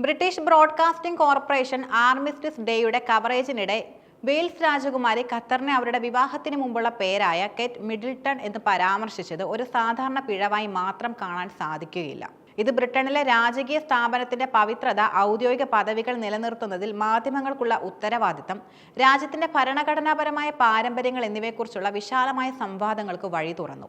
British broadcasting corporation ആർമിസ്റ്റിസ് ഡേയുടെ കവറേജിനിടെ Wales രാജകുമാരി ഖത്തറിനെ അവരുടെ വിവാഹത്തിന് മുമ്പുള്ള പേരായ കെറ്റ് മിഡിൽട്ടൺ എന്ന് പരാമർശിച്ചത് ഒരു സാധാരണ പിഴവായി മാത്രം കാണാൻ സാധിക്കുകയില്ല. ഇത് ബ്രിട്ടനിലെ രാജകീയ സ്ഥാപനത്തിന്റെ പവിത്രത ഔദ്യോഗിക പദവികൾ നിലനിർത്തുന്നതിൽ മാധ്യമങ്ങൾക്കുള്ള ഉത്തരവാദിത്തം രാജ്യത്തിന്റെ ഭരണഘടനാപരമായ പാരമ്പര്യങ്ങൾ എന്നിവയെക്കുറിച്ചുള്ള വിശാലമായ സംവാദങ്ങൾക്ക് വഴി തുറന്നു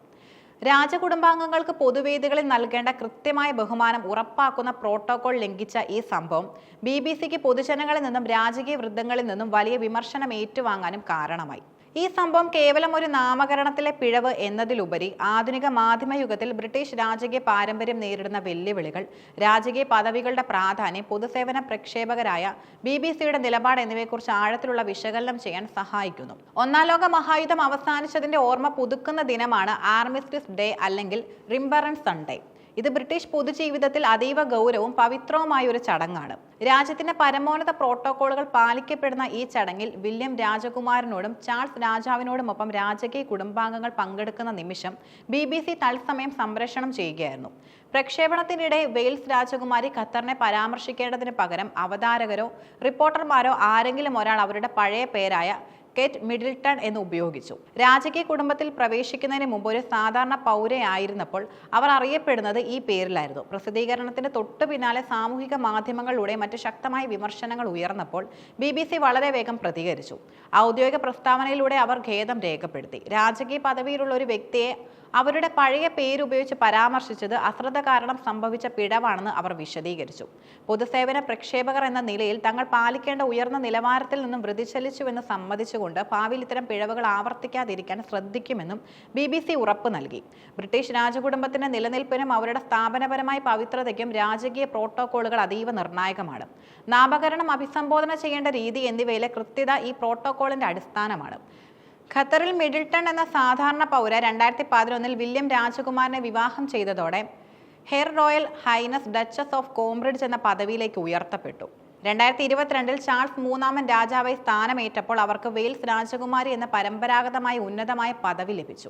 രാജകുടുംബാംഗങ്ങൾക്ക് പൊതുവേദികളിൽ നൽകേണ്ട കൃത്യമായ ബഹുമാനം ഉറപ്പാക്കുന്ന പ്രോട്ടോകോൾ ലംഘിച്ച ഈ സംഭവം ബി ബി സിക്ക് പൊതുജനങ്ങളിൽ നിന്നും രാജകീയ വൃദ്ധങ്ങളിൽ നിന്നും വലിയ വിമർശനം ഏറ്റുവാങ്ങാനും കാരണമായി. ഈ സംഭവം കേവലം ഒരു നാമകരണത്തിലെ പിഴവ് എന്നതിലുപരി ആധുനിക മാധ്യമയുഗത്തിൽ ബ്രിട്ടീഷ് രാജകീയ പാരമ്പര്യം നേരിടുന്ന വെല്ലുവിളികൾ രാജകീയ പദവികളുടെ പ്രാധാന്യം പൊതുസേവന പ്രക്ഷേപകരായ ബി ബി സിയുടെ നിലപാട് എന്നിവയെക്കുറിച്ച് ആഴത്തിലുള്ള വിശകലനം ചെയ്യാൻ സഹായിക്കുന്നു. ഒന്നാം ലോക മഹായുദ്ധം അവസാനിച്ചതിന്റെ ഓർമ്മ പുതുക്കുന്ന ദിനമാണ് ആർമിസ്റ്റിസ് ഡേ അല്ലെങ്കിൽ റിംബറൻസ് സൺഡേ. ഇത് ബ്രിട്ടീഷ് പൊതുജീവിതത്തിൽ അതീവ ഗൗരവവും പവിത്രവുമായ ഒരു ചടങ്ങാണ്. രാജ്യത്തിന്റെ പരമോന്നത പ്രോട്ടോകോളുകൾ പാലിക്കപ്പെടുന്ന ഈ ചടങ്ങിൽ വില്യം രാജകുമാരനോടും ചാൾസ് രാജാവിനോടുമൊപ്പം രാജകീയ കുടുംബാംഗങ്ങൾ പങ്കെടുക്കുന്ന നിമിഷം ബി ബി സി തത്സമയം സംപ്രേഷണം ചെയ്യുകയായിരുന്നു. പ്രക്ഷേപണത്തിനിടെ വെയിൽസ് രാജകുമാരി ഖത്തറിനെ പരാമർശിക്കേണ്ടതിന് പകരം അവതാരകരോ റിപ്പോർട്ടർമാരോ ആരെങ്കിലും ഒരാൾ അവരുടെ പഴയ പേരായ കെറ്റ് മിഡിൽട്ടൺ എന്ന് ഉപയോഗിച്ചു. രാജകീയ കുടുംബത്തിൽ പ്രവേശിക്കുന്നതിന് മുമ്പ് ഒരു സാധാരണ പൗരയായിരുന്നപ്പോൾ അവർ അറിയപ്പെടുന്നത് ഈ പേരിലായിരുന്നു. പ്രസിദ്ധീകരണത്തിന് തൊട്ടു പിന്നാലെ സാമൂഹിക മാധ്യമങ്ങളിലൂടെ മറ്റ് ശക്തമായ വിമർശനങ്ങൾ ഉയർന്നപ്പോൾ ബി ബി സി വളരെ വേഗം പ്രതികരിച്ചു. ഔദ്യോഗിക പ്രസ്താവനയിലൂടെ അവർ ഖേദം രേഖപ്പെടുത്തി. രാജകീയ പദവിയിലുള്ള ഒരു വ്യക്തിയെ അവരുടെ പഴയ പേരുപയോഗിച്ച് പരാമർശിച്ചത് അശ്രദ്ധ കാരണം സംഭവിച്ച പിഴവാണെന്ന് അവർ വിശദീകരിച്ചു. പൊതുസേവന പ്രക്ഷേപകർ എന്ന നിലയിൽ തങ്ങൾ പാലിക്കേണ്ട ഉയർന്ന നിലവാരത്തിൽ നിന്നും വ്യതിചലിച്ചുവെന്ന് സമ്മതിച്ചുകൊണ്ട് ഭാവിയിൽ ഇത്തരം പിഴവുകൾ ആവർത്തിക്കാതിരിക്കാൻ ശ്രദ്ധിക്കുമെന്നും ബി ബി സി ഉറപ്പ് നൽകി. ബ്രിട്ടീഷ് രാജകുടുംബത്തിന്റെ നിലനിൽപ്പിനും അവരുടെ സ്ഥാപനപരമായ പവിത്രതയ്ക്കും രാജകീയ പ്രോട്ടോകോളുകൾ അതീവ നിർണായകമാണ്. നാമകരണം അഭിസംബോധന ചെയ്യേണ്ട രീതി എന്നിവയിലെ കൃത്യത ഈ പ്രോട്ടോകോളിന്റെ അടിസ്ഥാനമാണ്. ഖത്തറിൽ മിഡിൽട്ടൺ എന്ന സാധാരണ പൗര രണ്ടായിരത്തി പതിനൊന്നിൽ വില്യം രാജകുമാരനെ വിവാഹം ചെയ്തതോടെ her royal highness duchess of Cambridge എന്ന പദവിയിലേക്ക് ഉയർത്തപ്പെട്ടു. രണ്ടായിരത്തി ഇരുപത്തിരണ്ടിൽ ചാൾസ് മൂന്നാമൻ രാജാവായി സ്ഥാനമേറ്റപ്പോൾ അവർക്ക് വെയിൽസ് രാജകുമാരി എന്ന പരമ്പരാഗതമായ ഉന്നതമായ പദവി ലഭിച്ചു.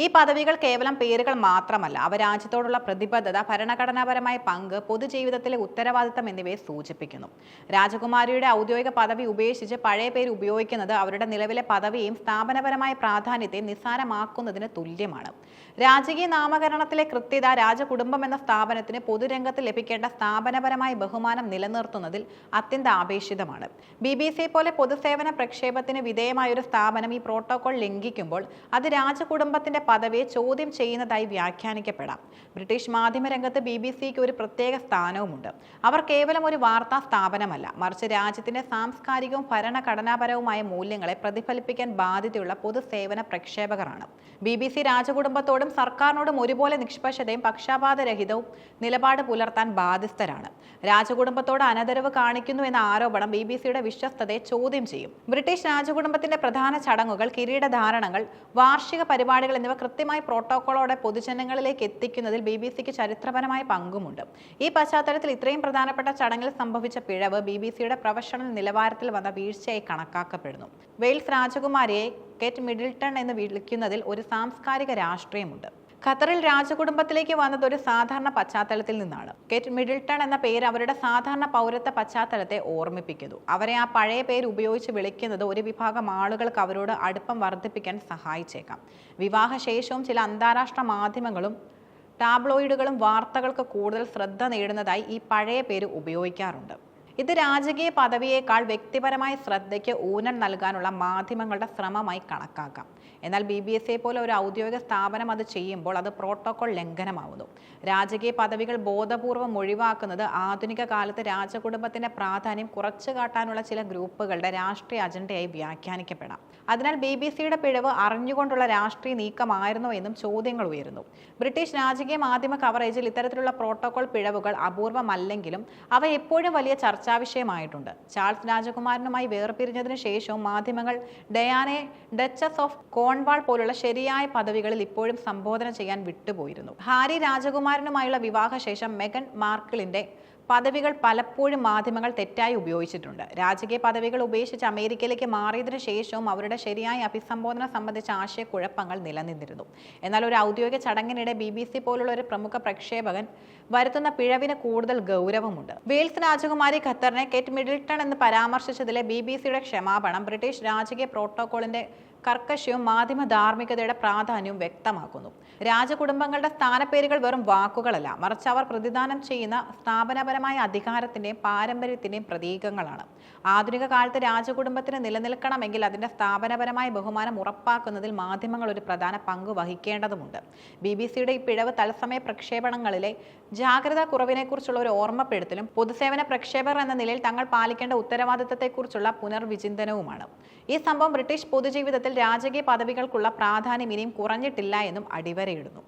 ഈ പദവികൾ കേവലം പേരുകൾ മാത്രമല്ല അവ രാജ്യത്തോടുള്ള പ്രതിബദ്ധത ഭരണഘടനാപരമായ പങ്ക് പൊതുജീവിതത്തിലെ ഉത്തരവാദിത്തം എന്നിവയെ സൂചിപ്പിക്കുന്നു. രാജകുമാരിയുടെ ഔദ്യോഗിക പദവി ഉപേക്ഷിച്ച് പഴയ പേര് ഉപയോഗിക്കുന്നത് അവരുടെ നിലവിലെ പദവിയും സ്ഥാപനപരമായ പ്രാധാന്യത്തെയും നിസ്സാരമാക്കുന്നതിന് തുല്യമാണ്. രാജകീയ നാമകരണത്തിലെ കൃത്യത രാജകുടുംബം എന്ന സ്ഥാപനത്തിന് പൊതുരംഗത്ത് ലഭിക്കേണ്ട സ്ഥാപനപരമായ ബഹുമാനം നിലനിർത്തുന്നതിൽ അത്യന്താപേക്ഷിതമാണ് ബി ബി സി പോലെ പൊതുസേവന പ്രക്ഷേപത്തിന് വിധേയമായ ഒരു സ്ഥാപനം ഈ പ്രോട്ടോകോൾ ലംഘിക്കുമ്പോൾ അത് രാജകുടുംബത്തിന്റെ പദവിയെ ചോദ്യം ചെയ്യുന്നതായി വ്യാഖ്യാനിക്കപ്പെടാം. ബ്രിട്ടീഷ് മാധ്യമരംഗത്ത് ബി ബി സിക്ക് ഒരു പ്രത്യേക സ്ഥാനവുമുണ്ട്. അവർ കേവലം ഒരു വാർത്താ സ്ഥാപനമല്ല മറിച്ച് രാജ്യത്തിന്റെ സാംസ്കാരികവും ഭരണഘടനാപരവുമായ മൂല്യങ്ങളെ പ്രതിഫലിപ്പിക്കാൻ ബാധ്യതയുള്ള പൊതുസേവന പ്രക്ഷേപകരാണ്. ബി ബി സി രാജകുടുംബത്തോടും സർക്കാരിനോടും ഒരുപോലെ നിഷ്പക്ഷതയും പക്ഷാപാതരഹിതവും നിലപാട് പുലർത്താൻ ബാധ്യസ്ഥരാണ്. രാജകുടുംബത്തോട് അനദരവ് കാണിക്കുന്നു എന്ന ആരോപണം ബി ബി സിയുടെ വിശ്വസ്തതയെ ചോദ്യം ചെയ്യും. ബ്രിട്ടീഷ് രാജകുടുംബത്തിന്റെ പ്രധാന ചടങ്ങുകൾ കിരീടധാരണങ്ങൾ വാർഷിക പരിപാടികൾ എന്നിവ കൃത്യമായി പ്രോട്ടോക്കോളോടെ പൊതുജനങ്ങളിലേക്ക് എത്തിക്കുന്നതിൽ ബി ബി സിക്ക് ചരിത്രപരമായ പങ്കുമുണ്ട്. ഈ പശ്ചാത്തലത്തിൽ ഇത്രയും പ്രധാനപ്പെട്ട ചടങ്ങിൽ സംഭവിച്ച പിഴവ് ബി ബി സിയുടെ പ്രൊഫഷണൽ നിലവാരത്തിൽ വന്ന വീഴ്ചയായി കണക്കാക്കപ്പെടുന്നു. വെയിൽസ് രാജകുമാരിയെ കെറ്റ് മിഡിൽട്ടൺ എന്ന് വിളിക്കുന്നതിൽ ഒരു സാംസ്കാരിക രാഷ്ട്രീയമുണ്ട്. ഖത്തറിൽ രാജകുടുംബത്തിലേക്ക് വന്നത് ഒരു സാധാരണ പശ്ചാത്തലത്തിൽ നിന്നാണ്. കെറ്റ് മിഡിൽട്ടൺ എന്ന പേര് അവരുടെ സാധാരണ പൗരത്വ പശ്ചാത്തലത്തെ ഓർമ്മിപ്പിക്കുന്നു. അവരെ ആ പഴയ പേര് ഉപയോഗിച്ച് വിളിക്കുന്നത് ഒരു വിഭാഗം ആളുകൾക്ക് അവരോട് അടുപ്പം വർദ്ധിപ്പിക്കാൻ സഹായിച്ചേക്കാം. വിവാഹശേഷവും ചില അന്താരാഷ്ട്ര മാധ്യമങ്ങളും ടാബ്ലോയിഡുകളും വാർത്തകൾക്ക് കൂടുതൽ ശ്രദ്ധ നേടുന്നതായി ഈ പഴയ പേര് ഉപയോഗിക്കാറുണ്ട്. ഇത് രാജകീയ പദവിയേക്കാൾ വ്യക്തിപരമായ ശ്രദ്ധയ്ക്ക് ഊന്നൽ നൽകാനുള്ള മാധ്യമങ്ങളുടെ ശ്രമമായി കണക്കാക്കാം. എന്നാൽ ബി ബി എസ് എ പോലെ ഒരു ഔദ്യോഗിക സ്ഥാപനം അത് ചെയ്യുമ്പോൾ അത് പ്രോട്ടോകോൾ ലംഘനമാവുന്നു. രാജകീയ പദവികൾ ബോധപൂർവം ഒഴിവാക്കുന്നത് ആധുനിക കാലത്ത് രാജകുടുംബത്തിന്റെ പ്രാധാന്യം കുറച്ചു കാട്ടാനുള്ള ചില ഗ്രൂപ്പുകളുടെ രാഷ്ട്രീയ അജണ്ടയായി വ്യാഖ്യാനിക്കപ്പെടാം. അതിനാൽ ബി ബി സിയുടെ പിഴവ് അറിഞ്ഞുകൊണ്ടുള്ള രാഷ്ട്രീയ നീക്കമായിരുന്നോ എന്നും ചോദ്യങ്ങൾ ഉയരുന്നു. ബ്രിട്ടീഷ് രാജകീയ മാധ്യമ കവറേജിൽ ഇത്തരത്തിലുള്ള പ്രോട്ടോകോൾ പിഴവുകൾ അപൂർവമല്ലെങ്കിലും അവ എപ്പോഴും വലിയ ചർച്ചാ വിഷയമായിട്ടുണ്ട്. ചാൾസ് രാജകുമാരനുമായി വേർപിരിഞ്ഞതിനു ശേഷവും മാധ്യമങ്ങൾ ഡയാനെ ഡച്ചസ് ഓഫ് കോൺവാൾ പോലുള്ള ശരിയായ പദവികളിൽ ഇപ്പോഴും സംബോധന ചെയ്യാൻ വിട്ടുപോയിരുന്നു. ഹാരി രാജകുമാരനുമായുള്ള വിവാഹശേഷം മെഗൻ മാർക്കിളിന്റെ പദവികൾ പലപ്പോഴും മാധ്യമങ്ങൾ തെറ്റായി ഉപയോഗിച്ചിട്ടുണ്ട്. രാജകീയ പദവികൾ ഉപേക്ഷിച്ച് അമേരിക്കയിലേക്ക് മാറിയതിനു ശേഷവും അവരുടെ ശരിയായ അഭിസംബോധന സംബന്ധിച്ച ആശയക്കുഴപ്പങ്ങൾ നിലനിന്നിരുന്നു. എന്നാൽ ഒരു ഔദ്യോഗിക ചടങ്ങിനിടെ ബി ബി സി പോലുള്ള ഒരു പ്രമുഖ പ്രക്ഷേപകൻ വരുത്തുന്ന പിഴവിന് കൂടുതൽ ഗൗരവമുണ്ട്. വെയിൽസ് രാജകുമാരി ഖത്തറിനെ കെറ്റ് മിഡിൽട്ടൺ എന്ന് പരാമർശിച്ചതിലെ ബി ബി സിയുടെ ക്ഷമാപണം ബ്രിട്ടീഷ് രാജകീയ പ്രോട്ടോകോളിന്റെ കർക്കശവും മാധ്യമ ധാർമ്മികതയുടെ പ്രാധാന്യവും വ്യക്തമാക്കുന്നു. രാജകുടുംബങ്ങളുടെ സ്ഥാനപ്പേരുകൾ വെറും വാക്കുകളല്ല. മറിച്ച് അവർ പ്രതിദാനം ചെയ്യുന്ന സ്ഥാപനപരമായ അധികാരത്തിന്റെയും പാരമ്പര്യത്തിന്റെയും പ്രതീകങ്ങളാണ്. ആധുനിക കാലത്ത് രാജകുടുംബത്തിന് നിലനിൽക്കണമെങ്കിൽ അതിന്റെ സ്ഥാപനപരമായ ബഹുമാനം ഉറപ്പാക്കുന്നതിൽ മാധ്യമങ്ങൾ ഒരു പ്രധാന പങ്ക് വഹിക്കേണ്ടതുണ്ട്. ബി ബി സിയുടെ ഈ പിഴവ് തത്സമയ പ്രക്ഷേപണങ്ങളിലെ ജാഗ്രതാ കുറവിനെക്കുറിച്ചുള്ള ഒരു ഓർമ്മപ്പെടുത്തലും പൊതുസേവന പ്രക്ഷേപകർ എന്ന നിലയിൽ തങ്ങൾ പാലിക്കേണ്ട ഉത്തരവാദിത്തത്തെക്കുറിച്ചുള്ള പുനർവിചിന്തനവുമാണ്. ഈ സംഭവം ബ്രിട്ടീഷ് പൊതുജീവിതത്തിൽ രാജകീയ പദവികൾക്കുള്ള പ്രാധാന്യം ഇനിയും കുറഞ്ഞിട്ടില്ല എന്നും അടിവരയിടുന്നു.